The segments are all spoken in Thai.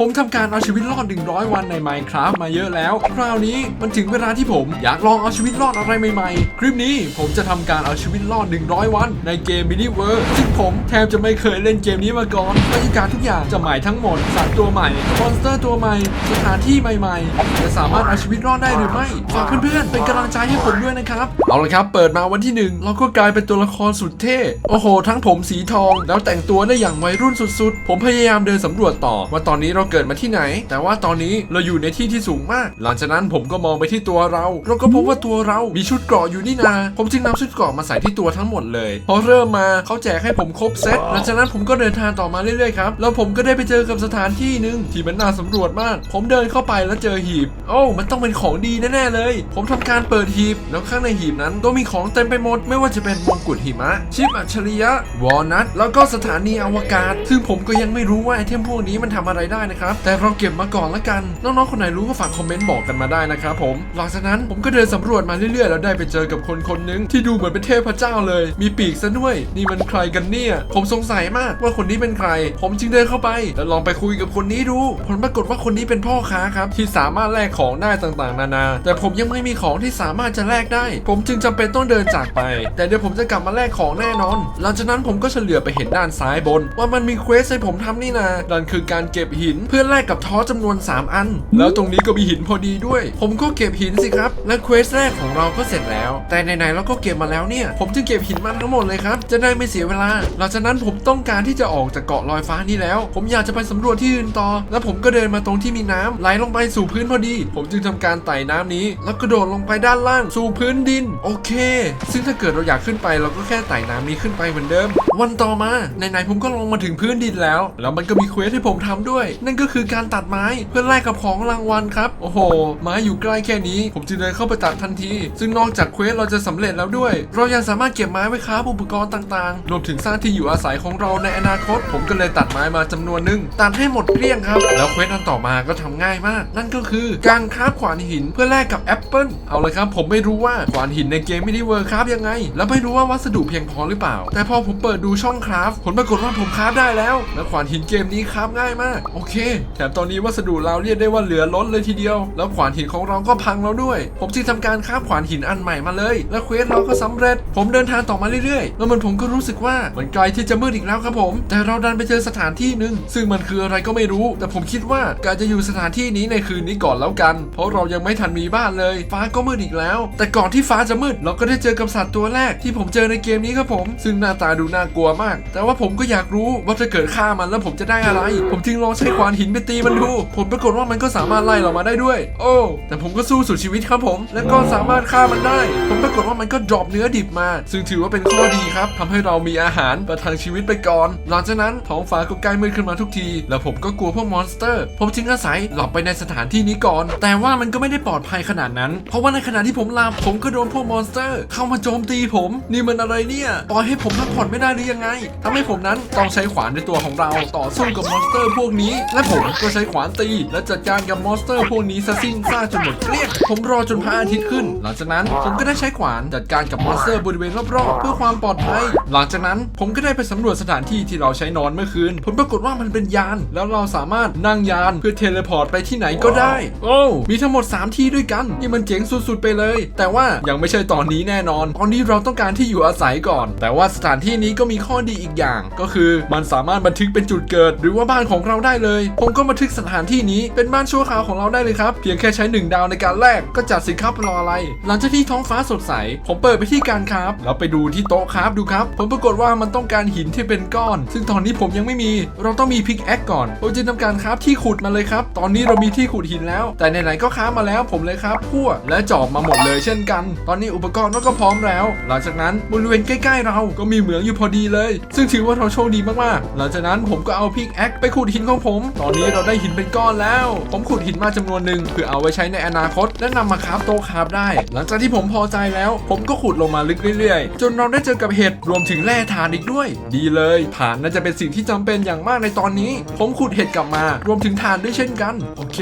ผมทำการเอาชีวิตรอด 100 วันใน Minecraft มาเยอะแล้ว คราวนี้มันถึงเวลาที่ผมอยากลองเอาชีวิตรอดอะไรใหม่ๆ คลิปนี้ผมจะทำการเอาชีวิตรอด 100 วัน ในเกม Mini World ซึ่งผมแทบจะไม่เคยเล่นเกมนี้มาก่อนบรรยากาศทุกอย่างจะใหม่ทั้งหมดสัตว์ตัวใหม่มอนสเตอร์ตัวใหม่ สถานที่ใหม่ๆ จะสามารถเอาชีวิตรอดได้หรือไม่ ฝากเพื่อนๆ เป็นกำลังใจให้ผมด้วยนะครับ เอาละครับ เปิดมาวันที่หนึ่งเราก็กลายเป็นตัวละครสุดเท่ โอ้โห ทั้งผมสีทอง แล้วแต่งตัวได้อย่างวัยรุ่นสุดๆ ผมพยายามเดินสำรวจต่อว่าตอนนี้เราเกิดมาที่ไหน แต่ว่าตอนนี้เราอยู่ในที่ที่สูงมาก หลังจากนั้นผมก็มองไปที่ตัวเรา เราก็พบว่าตัวเรามีชุดเกราะอยู่นี่นา ผมจึงนำชุดเกราะมาใส่ที่ตัวทั้งหมดเลย พอเริ่มมาเขาแจกให้ผมครบเซตหลังจากนั้นผมก็เดินทางต่อมาเรื่อยๆครับ แล้วผมก็ได้ไปเจอกับสถานที่หนึ่งที่มันน่าสำรวจมาก ผมเดินเข้าไปแล้วเจอหีบ โอ้ มันต้องเป็นของดีแน่ๆเลย ผมทำการเปิดหีบ แล้วข้างในหีบนั้นก็มีของเต็มไปหมด ไม่ว่าจะเป็นมงกุฎหิมะ ชิปอัจฉริยะ วอลนัท แล้วก็สถานีอวกาศ ซึ่งผมก็ยังไม่รู้ว่าไอเทมพวกนี้มันทำอะไรได้นะครับ แต่เราเก็บมาก่อนละกัน น้องๆ คนไหนรู้ก็ฝากคอมเมนต์บอกกันมาได้นะครับผม หลังจากนั้นผมก็เดินสำรวจมาเรื่อยๆ แล้วได้ไปเจอกับคนคนนึงที่ดูเหมือนเป็นเทพเจ้าเลย มีปีกซะด้วย นี่มันใครกันเนี่ย ผมสงสัยมากว่าคนนี้เป็นใคร ผมจึงเดินเข้าไป แล้วลองไปคุยกับคนนี้ดู ผลปรากฏว่าคนนี้เป็นพ่อค้าครับที่สามารถแลกของได้ต่างๆ นานา แต่ผมยังไม่มีของที่สามารถจะแลกได้ ผมจึงจำเป็นต้องเดินจากไป แต่เดี๋ยวผมจะกลับมาแลกของแน่นอน หลังจากนั้นผมก็เฉลี่ยไปเห็นด้านซ้ายบน ว่ามันมีเควสให้ผมทำนี่นานั่นคือการเก็บหินเพื่อแลกกับท้อจำนวน 3 อัน แล้วตรงนี้ก็มีหินพอดีด้วย ผมก็เก็บหินสิครับ และเควสแรกของเราก็เสร็จแล้ว แต่ไหนๆเราก็เก็บมาแล้วเนี่ย ผมจึงเก็บหินมาทั้งหมดเลยครับ จะได้ไม่เสียเวลา หลังจากนั้นผมต้องการที่จะออกจากเกาะลอยฟ้านี้แล้ว ผมอยากจะไปสำรวจที่อื่นต่อ แล้วผมก็เดินมาตรงที่มีน้ำไหลลงไปสู่พื้นพอดี ผมจึงทำการไต่น้ำนี้ แล้วกระโดดลงไปด้านล่างสู่พื้นดิน โอเค ซึ่งถ้าเกิดเราอยากขึ้นไปเราก็แค่ไต่น้ำนี้ขึ้นไปเหมือนเดิม วันต่อมาไหนๆผมก็ลงมาถึงพื้นดินแล้ว แล้วมันก็มีเควสให้ผมทำด้วยนั่นก็คือการตัดไม้เพื่อแลกกับของรางวัลครับโอ้โหไม้อยู่ใกล้แค่นี้ ผมจึงเดินเข้าไปตัดทันที ซึ่งนอกจากเควสเราจะสำเร็จแล้วด้วย เรายังสามารถเก็บไม้ไว้ค้าอุปกรณ์ต่างๆรวมถึงสร้างที่อยู่อาศัยของเราในอนาคต ผมก็เลยตัดไม้มาจำนวนหนึ่งตัดให้หมดเกลี้ยงครับแล้วเควสอันต่อมาก็ทำง่ายมาก นั่นก็คือการคราฟขวานหินเพื่อแลกกับแอปเปิลเอาเลยครับ ผมไม่รู้ว่าขวานหินในเกมไมินิเวิร์คราฟยังไง แล้วไม่รู้ว่าวัสดุเพียงพอหรือเปล่า แต่พอผมเปิดดูช่องคราฟผลปรากฏว่าผมคราฟได้แล้ว และขวานหินเกมนี้คราฟง่ายมาก โอเคแถมตอนนี้วัสดุเราเรียกได้ว่าเหลือล้นเลยทีเดียว แล้วขวานหินของเราก็พังแล้วด้วย ผมจึงทำการคาฟขวานหินอันใหม่มาเลย และเควสเราก็สำเร็จ ผมเดินทางต่อมาเรื่อยๆ แล้วมันผมก็รู้สึกว่ามันไกลที่จะมืดอีกแล้วครับผม แต่เราดันไปเจอสถานที่หนึ่งซึ่งมันคืออะไรก็ไม่รู้ แต่ผมคิดว่าการจะอยู่สถานที่นี้ในคืนนี้ก่อนแล้วกัน เพราะเรายังไม่ทันมีบ้านเลย ฟ้าก็มืดอีกแล้ว แต่ก่อนที่ฟ้าจะมืดเราก็ได้เจอกับสัตว์ตัวแรกที่ผมเจอในเกมนี้ครับผม ซึ่งหน้าตาดูน่ากลัวมาก แต่ว่าผมก็อยากรู้ว่าถ้าเกิดฆ่ามันแล้วผมจะได้อะไร ผมจึงลองใช้ขวานหินไปตีมันดู ผลปรากฏว่ามันก็สามารถไล่เรามาได้ด้วย โอ้ แต่ผมก็สู้สุดชีวิตครับผม และก็สามารถฆ่ามันได้ ผลปรากฏว่ามันก็ดรอปเนื้อดิบมา ซึ่งถือว่าเป็นข้อดีครับทำให้เรามีอาหารประทังชีวิตไปก่อน หลังจากนั้นท้องฟ้าก็ใกล้มืดขึ้นมาทุกที แล้วผมก็กลัวพวกมอนสเตอร์ ผมจึงอาศัยหลับไปในสถานที่นี้ก่อน แต่ว่ามันก็ไม่ได้ปลอดภัยขนาดนั้น เพราะว่าในขณะที่ผมหลับผมก็โดนพวกมอนสเตอร์ เข้ามาโจมตีผม นี่มันอะไรเนี่ยปล่อยให้ผมพักผ่อนไม่ได้หรือยังไงทำให้ผมนั้นต้องใช้ขวานในตัวของเราต่อสู้กับมอนสเตอร์พวกนี้และผมก็ใช้ขวานตี และจัดการกับมอนสเตอร์พวกนี้ซะสิ้นซากจนหมดเกลี้ยงผมรอจนพระอาทิตย์ขึ้น หลังจากนั้นผมก็ได้ใช้ขวานจัดการกับมอนสเตอร์บริเวณรอบๆเพื่อความปลอดภัย หลังจากนั้นผมก็ได้ไปสำรวจสถานที่ที่เราใช้นอนเมื่อคืน ผลปรากฏว่ามันเป็นยาน แล้วเราสามารถนั่งยานเพื่อเทเลพอร์ตไปที่ไหนก็ได้ โอ้ มีทั้งหมด 3 ที่ด้วยกันนี่มันเจ๋งสุดๆไปเลย แต่ว่ายังไม่ใช่ตอนนี้แน่นอน ตอนนี้เราต้องการที่อยู่อาศัยก่อน แต่ว่าสถานที่นี้ก็มีข้อดีอีกอย่าง ก็คือมันสามารถบันทึกเป็นจุดเกิด หรือว่าบ้านของเราได้เลยผมก็บันทึกสถานที่นี้เป็นบ้านชั่วคราวของเราได้เลยครับ เพียงแค่ใช้หนึ่งดาวในการแลกก็จัดสินค้ารออะไร หลังจากที่ท้องฟ้าสดใส ผมเปิดไปที่การคราฟแล้วไปดูที่โต๊ะคราฟดูครับ ผมปรากฏว่ามันต้องการหินที่เป็นก้อน ซึ่งตอนนี้ผมยังไม่มี เราต้องมีพิกแอคก่อนผมจึงทำการคราฟที่ขุดมาเลยครับ ตอนนี้เรามีที่ขุดหินแล้ว แต่ไหนๆก็ครามาแล้วผมเลยครับพั่วและจอบมาหมดเลยเช่นกัน ตอนนี้อุปกรณ์ก็พร้อมแล้ว หลังจากนั้นบริเวณใกล้ๆ เราก็มีเหมืองอยู่พอดีเลย ซึ่งถือว่าเราโชคดีมากๆ หลังจากนั้นผมก็เอาพิกแอคไปขุดหินของผมตอนนี้เราได้หินเป็นก้อนแล้ว ผมขุดหินมาจำนวนหนึ่งเพื่อเอาไว้ใช้ในอนาคต และนำมาคราฟโต๊ะคราฟได้ หลังจากที่ผมพอใจแล้ว ผมก็ขุดลงมาลึกเรื่อยๆ จนเราได้เจอกับเห็ดรวมถึงแร่ถ่านอีกด้วย ดีเลยถ่านน่าจะเป็นสิ่งที่จำเป็นอย่างมากในตอนนี้ ผมขุดเห็ดกลับมารวมถึงถ่านด้วยเช่นกัน โอเค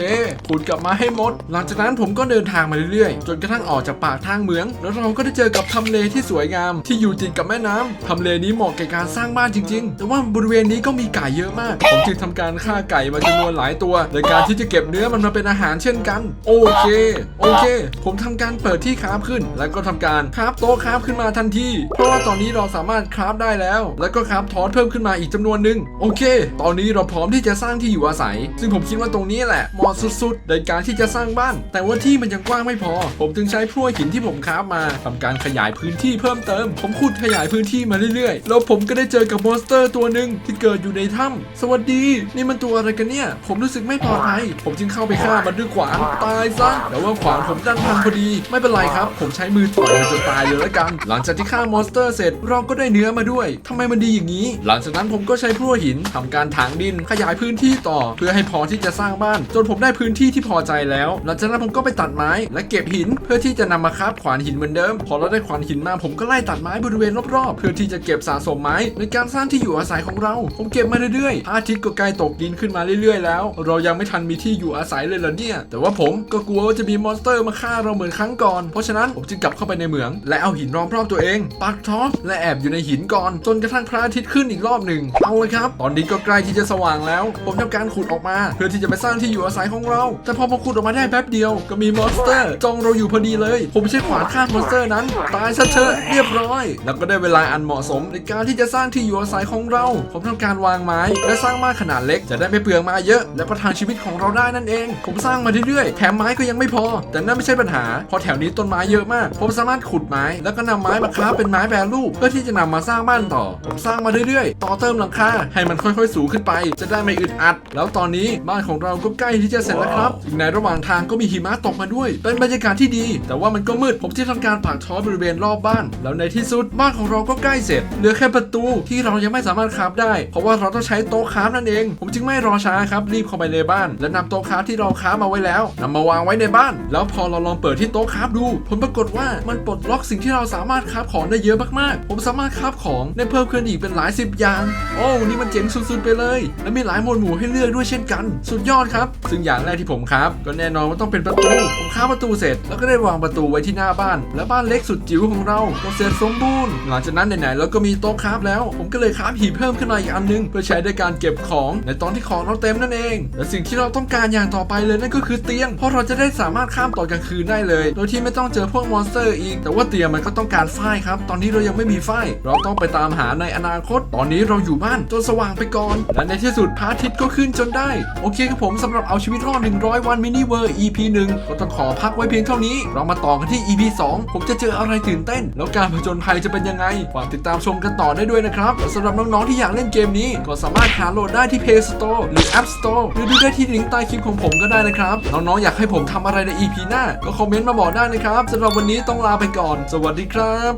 ขุดกลับมาให้หมด หลังจากนั้นผมก็เดินทางมาเรื่อยๆ จนกระทั่งออกจากปากทางเหมือง แล้วเราก็ได้เจอกับทำเลที่สวยงาม ที่อยู่ติดกับแม่น้ำทำเลนี้เหมาะแก่การสร้างบ้านจริง ๆ แต่ว่าบริเวณนี้ก็มีไก่เยอะมาก ผมจึงทำการฆ่าไก่มาจำนวนหลายตัวโดยการที่จะเก็บเนื้อมันมาเป็นอาหารเช่นกัน โอเค โอเค ผมทำการเปิดที่คราฟขึ้น แล้วก็ทำการคราฟโต๊ะคราฟขึ้นมาทันที เพราะว่าตอนนี้เราสามารถคราฟได้แล้ว แล้วก็คราฟทอสเพิ่มขึ้นมาอีกจำนวนหนึ่งโอเค ตอนนี้เราพร้อมที่จะสร้างที่อยู่อาศัย ซึ่งผมคิดว่าตรงนี้แหละเหมาะสุดๆ ในการที่จะสร้างบ้าน แต่ว่าที่มันยังกว้างไม่พอ ผมจึงใช้พลั่วหินที่ผมคราฟมาทำการขยายพื้นที่เพิ่มเติม ผมขุดขยายพื้นที่มาเรื่อยๆ แล้วผมก็ได้เจอกับมอนสเตอร์ตัวหนึ่งที่เกิดอยู่ในถ้ำสวัสดี นี่มันตัวอะไรกันเนี่ย ผมรู้สึกไม่ปลอดภัย ผมจึงเข้าไปฆ่ามันด้วยขวานตายซะแต่ว่าขวานผมดันพังพอดี ไม่เป็นไรครับ ผมใช้มือต่อยมันจนตายเลยละกัน หลังจากที่ฆ่ามอนสเตอร์เสร็จเราก็ได้เนื้อมาด้วยทำไมมันดีอย่างนี้ หลังจากนั้นผมก็ใช้พลั่วหินทำการถางดินขยายพื้นที่ต่อ เพื่อให้พอที่จะสร้างบ้าน จนผมได้พื้นที่ที่พอใจแล้ว หลังจากนั้นผมก็ไปตัดไม้ และเก็บหิน เพื่อที่จะนำมาคราฟขวานหินเหมือนเดิม พอเราได้ขวานหินมาผมก็ไล่ตัดไม้บริเวณรอบๆ เพื่อที่จะเก็บสะสมไม้ ในการสร้างที่อยู่อาศัยของเรา ผมเก็บมาเรื่อยๆพระอาทิตย์ก็ใกล้ตกดินขึ้นมาเรื่อยๆแล้ว เรายังไม่ทันมีที่อยู่อาศัยเลยเหรอเนี่ย แต่ว่าผมก็กลัวว่าจะมีมอนสเตอร์มาฆ่าเราเหมือนครั้งก่อน เพราะฉะนั้นผมจึงกลับเข้าไปในเหมือง และเอาหินล้อมรอบตัวเอง ปักท็อปและแอบอยู่ในหินก่อนจนกระทั่งพระอาทิตย์ขึ้นอีกรอบหนึ่งเอาเลยครับ ตอนนี้ก็ใกล้ที่จะสว่างแล้ว ผมทำการขุดออกมา เพื่อที่จะไปสร้างที่อยู่อาศัยของเรา แต่พอผมขุดออกมาได้แป๊บเดียวก็มีมอนสเตอร์จ้องเราอยู่พอดีเลย ผมใช้ขวานฆ่ามอนสเตอร์นั้นตายซะเถอะเรียบร้อย แล้วก็ได้เวลาอันเหมาะสมในการที่จะสร้างที่อยู่อาศัยของเรา ผมทำการวางไม้และสร้างบ้านขนาดเล็กจะได้ไม่เปลืองไมาเยอะ และประทังชีวิตของเราได้นั่นเอง ผมสร้างมาเรื่อยๆ แถมไม้ก็ยังไม่พอ แต่นั่นไม่ใช่ปัญหาเพราะแถวนี้ต้นไม้เยอะมาก ผมสามารถขุดไม้ แล้วก็นำไม้มาคราเป็นไม้แปรรูปเพื่อที่จะนำมาสร้างบ้านต่อ ผมสร้างมาเรื่อยๆ ต่อเติมหลังคาให้มันค่อยๆ สูงขึ้นไป จะได้ไม่อึดอัด แล้วตอนนี้บ้านของเราก็ใกล้ที่จะเสร็จแล้วครับในระหว่างทางก็มีหิมะตกมาด้วย เป็นบรรยากาศที่ดี แต่ว่ามันก็มืด ผมที่ทำการปักท้อบริเวณรอบบ้าน แล้วในที่สุดบ้านของเราก็ใกล้เสร็จ เหลือแค่ประตูที่เรายังไม่สามารถคราฟได้ เพราะว่าเราต้องใช้โต๊ะคราฟนั่นเอง ผมจึงไม่รอช้าครับรีบเข้าไปในบ้าน และนำโต๊ะคราฟที่เราครามาไว้แล้วนำมาวางไว้ในบ้าน แล้วพอเราลองเปิดที่โต๊ะคราฟดูผลปรากฏว่ามันปลดล็อกสิ่งที่เราสามารถคราฟของได้เยอะมากๆ ผมสามารถคราฟของได้เพิ่มขึ้นอีกเป็นหลายสิบอย่าง โอ้นี่มันเจ๋งสุดๆไปเลย และมีหลายหมวดหมู่ให้เลือกด้วยเช่นกัน สุดยอดครับ ซึ่งอย่างแรกที่ผมคราฟก็แน่นอนว่าต้องเป็นประตูผมคราฟประตูเสร็จ แล้วก็ได้วางประตูไว้ที่หน้าบ้าน และบ้านเล็กสุดจิ๋วของเราก็เสร็จสมบูรณ์หลังจากนั้นไหนๆเราก็มีโต๊ะคราฟแล้ว ผมก็เลยคราฟหีบเพิ่มขึ้นมาอีกอันนึงเพื่อใช้ในการเก็บของในตอนที่ของเราเต็มนั่นเอง และสิ่งที่เราต้องการอย่างต่อไปเลยนั่นก็คือเตียง เพราะเราจะได้สามารถข้ามตอนกลางคืนได้เลย โดยที่ไม่ต้องเจอพวกมอนสเตอร์อีก แต่ว่าเตียงมันก็ต้องการฝ้ายครับ ตอนนี้เรายังไม่มีฝ้ายเราต้องไปตามหาในอนาคต ตอนนี้เราอยู่บ้านจนสว่างไปก่อน และในที่สุดพระอาทิตย์ก็ขึ้นจนได้ โอเคครับผมสำหรับเอาชีวิตรอด 100 วันมินิเวอร์ EP 1 ก็ต้องขอพักไว้เพียงเท่านี้ เรามาต่อกันที่ EP 2 ผมจะเจออะไรตื่นเต้น แล้วการผจญภัยจะเป็นยังไง ฝากติดตามชมกันต่อได้ด้วยนะครับและสำหรับน้องๆที่อยากเล่นเกมนี้ก็สามารถหาโหลดได้ที่ Play Store หรือ App Store หรือดูได้ที่ลิงก์ใต้คลิปของผมก็ได้นะครับ น้องๆอยากให้ผมทำอะไรใน EP หน้า ก็คอมเมนต์มาบอกได้นะครับสำหรับวันนี้ต้องลาไปก่อน สวัสดีครับ